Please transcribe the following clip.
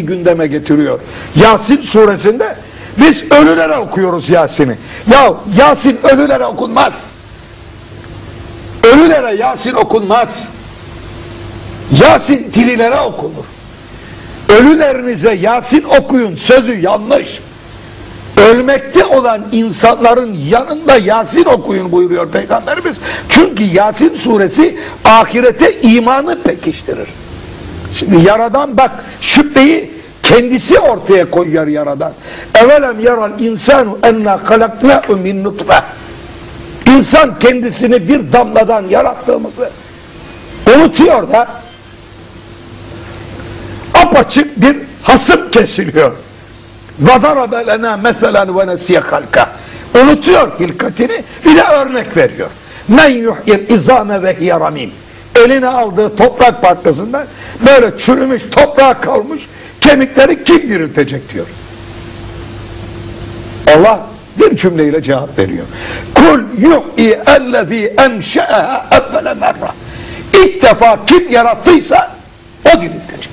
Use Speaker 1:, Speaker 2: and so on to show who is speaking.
Speaker 1: gündeme getiriyor. Yasin suresinde biz ölülere okuyoruz Yasin'i. Ya Yasin ölülere okunmaz. Ölülere Yasin okunmaz. Yasin dirilere okunur. Ölülerinize Yasin okuyun sözü yanlış. Ölmekte olan insanların yanında Yasin okuyun buyuruyor Peygamberimiz. Çünkü Yasin suresi ahirete imanı pekiştirir. Şimdi yaradan bak şüpheyi kendisi ortaya koyuyor yaradan. Evelem yaral insanu enna halaknâhu min nutfe. İnsan kendisini bir damladan yarattığımızı unutuyor da apaçık bir hasım kesiliyor. وَضَرَبَ لَنَا مَثَلًا وَنَسِيَ خَلْقَ Unutuyor hilkatini bir de örnek veriyor. Men yuhyil izame ve hiye ramim. Eline aldığı toprak parçasından böyle çürümüş toprağa kalmış kemikleri kim diriltecek diyor. Allah bir cümleyle cevap veriyor. Kul yuhyi ellezî enşe'eha evvele merra. İlk defa kim yarattıysa o diriltir.